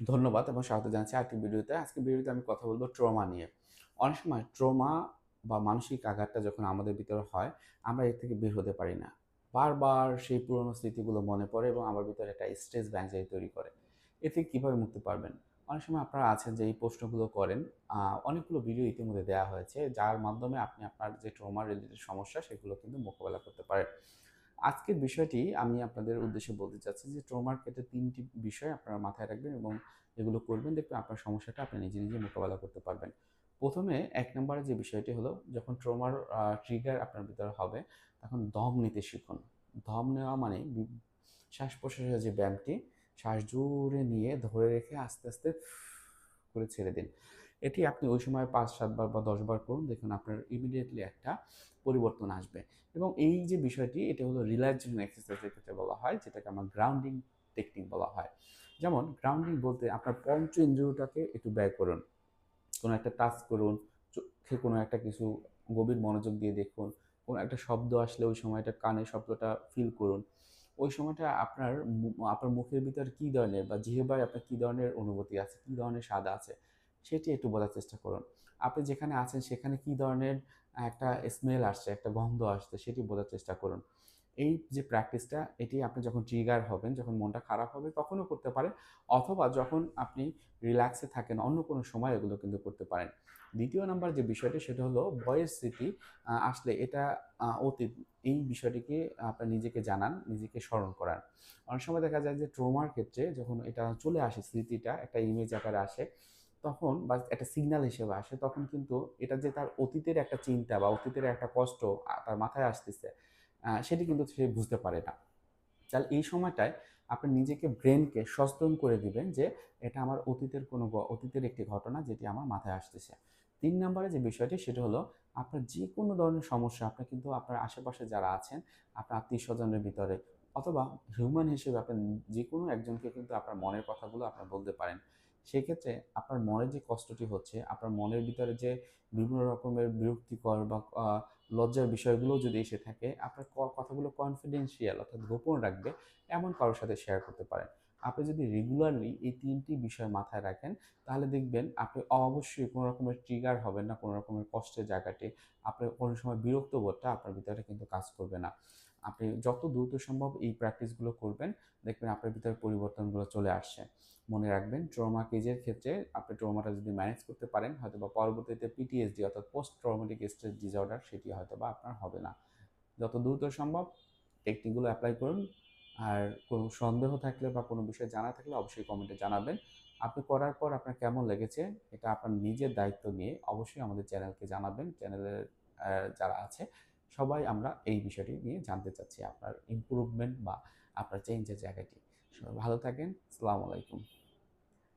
ধন্যবাদ এবং স্বাগত জানাচ্ছি আরেকটি ভিডিওতে। আজকে ভিডিওতে আমি কথা বলব ট্রমা নিয়ে। অনেক সময় ট্রমা বা মানসিক আঘাতটা যখন আমাদের ভিতরে হয়, আমরা এর থেকে বের হতে পারি না। বারবার সেই পুরনো স্মৃতিগুলো মনে পড়ে এবং আমার ভিতরে একটা স্ট্রেস ব্যাংজাই তৈরি করে। এ থেকে কীভাবে মুক্তি পারবেন? অনেক সময় আপনারা আছেন যে এই প্রশ্নগুলো করেন অনেকগুলো ভিডিও ইতিমধ্যে দেওয়া হয়েছে, যার মাধ্যমে আপনি আপনার যে ট্রমা রিলেটেড সমস্যা, সেগুলো কিন্তু মোকাবেলা করতে পারেন। আজকের বিষয়টি আমি আপনাদের উদ্দেশ্যে বলতে চাচ্ছি যে ট্রমার ক্ষেত্রে তিনটি বিষয় আপনারা মাথায় রাখবেন এবং এগুলো করবেন দেখবেন আপনার সমস্যাটা আপনি নিজে নিজে মোকাবেলা করতে পারবেন। প্রথমে এক নম্বরে যে বিষয়টি হলো, যখন ট্রমার ট্রিগার আপনার ভিতরে হবে, তখন দম নিতে শিখুন। দম নেওয়া মানে শ্বাস প্রশ্বাসের যে ব্যায়ামটি, শ্বাস জোরে নিয়ে ধরে রেখে আস্তে আস্তে করে ছেড়ে দিন। এটি আপনি ওই সময় পাঁচ সাতবার বা দশবার করুন, দেখুন আপনার ইমিডিয়েটলি একটা পরিবর্তন আসবে। এবং এই যে বিষয়টি, এটা হলো রিল্যাক্সেশন এক্সারসাইজের ক্ষেত্রে বলা হয়, যেটাকে আমার গ্রাউন্ডিং টেকনিক বলা হয়। যেমন গ্রাউন্ডিং বলতে আপনার পঞ্চ ইন্দ্রিয়টাকে একটু ব্যয় করুন। কোনো একটা টাচ করুন, চোখে কোনো একটা কিছু গভীর মনোযোগ দিয়ে দেখুন, কোনো একটা শব্দ আসলে ওই সময়টা কানে শব্দটা ফিল করুন। ওই সময়টা আপনার আপনার মুখের ভিতর কী ধরনের বা জিহেবায় আপনার কী ধরনের অনুভূতি আছে, কী ধরনের স্বাদ আছে সেটি একটু বোঝার চেষ্টা করুন। আপনি যেখানে আছেন সেখানে কী ধরনের একটা স্মেল আসছে, একটা গন্ধ আসছে সেটি বোঝার চেষ্টা করুন। এই যে প্র্যাকটিসটা এটি আপনি যখন ট্রিগার হবেন, যখন মনটা খারাপ হবে তখনও করতে পারেন অথবা যখন আপনি রিল্যাক্সে থাকেন অন্য কোনো সময় এগুলো কিন্তু করতে পারেন। দ্বিতীয় নাম্বার যে বিষয়টি সেটা হলো বয়ের স্মৃতি আসলে এটা অতীত, এই বিষয়টিকে আপনার নিজেকে জানান, নিজেকে স্মরণ করান। অনেক সময় দেখা যায় যে ট্রোমার ক্ষেত্রে যখন এটা চলে আসে স্মৃতিটা, একটা ইমেজ আকারে আসে তখন বা একটা সিগন্যাল হিসেবে আসে, তখন কিন্তু এটা যে তার অতীতের একটা চিন্তা বা অতীতের একটা কষ্ট তার মাথায় আসতেছে সেটি কিন্তু সে বুঝতে পারে না। তাহলে এই সময়টায় আপনি নিজেকে ব্রেনকে সচেতন করে দিবেন যে এটা আমার অতীতের কোনো অতীতের একটি ঘটনা যেটি আমার মাথায় আসতেছে। তিন নম্বরে যে বিষয়টি, সেটা হলো আপনার যে কোনো ধরনের সমস্যা, আপনি কিন্তু আপনার আশেপাশে যারা আছেন, আপনার আত্মীয় স্বজনের ভিতরে অথবা হিউম্যান হিসেবে আপনি যে কোনো একজনকে কিন্তু আপনার মনের কথাগুলো আপনার বলতে পারেন। সেক্ষেত্রে আপনার মনের যে কষ্টটি হচ্ছে, আপনার মনের ভিতরে যে বিভিন্ন রকমের বিরক্তিকর বা লজ্জার বিষয়গুলো যদি এসে থাকে, আপনার কথাগুলো কনফিডেন্সিয়াল অর্থাৎ গোপন রাখবে, এমন কারোর সাথে শেয়ার করতে পারেন। আপনি যদি রেগুলারলি এই তিনটি বিষয় মাথায় রাখেন, তাহলে দেখবেন আপনি অবশ্যই কোনো রকমের ট্রিগার হবেন না, কোনো রকমের কষ্টের জায়গাটি, আপনার কোনো সময় বিরক্ত বোধটা আপনার ভিতরে কিন্তু কাজ করবে না। আপনি যত দ্রুত সম্ভব এই প্র্যাকটিসগুলো করবেন, দেখবেন আপনার ভিতরে পরিবর্তনগুলো চলে আসছে। মনে রাখবেন ট্রমা কেজের ক্ষেত্রে আপনি ট্রমাটা যদি ম্যানেজ করতে পারেন হয়তো বা পরবর্তীতে পিটিএসডি অর্থাৎ পোস্ট ট্রমেটিক স্ট্রেস ডিসঅর্ডার সেটি হয়তো বা আপনার হবে না। যত দ্রুত সম্ভব টেকনিকগুলো অ্যাপ্লাই করুন, আর কোনো সন্দেহ থাকলে বা কোনো বিষয়ে জানা থাকলে অবশ্যই কমেন্টে জানাবেন। আপনি করার পর আপনার কেমন লেগেছে, এটা আপনার নিজের দায়িত্ব নিয়ে অবশ্যই আমাদের চ্যানেলকে জানাবেন। চ্যানেলের যারা আছে সবাই আমরা এই বিষয়টি নিয়ে জানতে চাচ্ছি আপনার ইম্প্রুভমেন্ট বা আপনার চেঞ্জের জায়গাটি। সবাই ভালো থাকেন। আলাইকুম।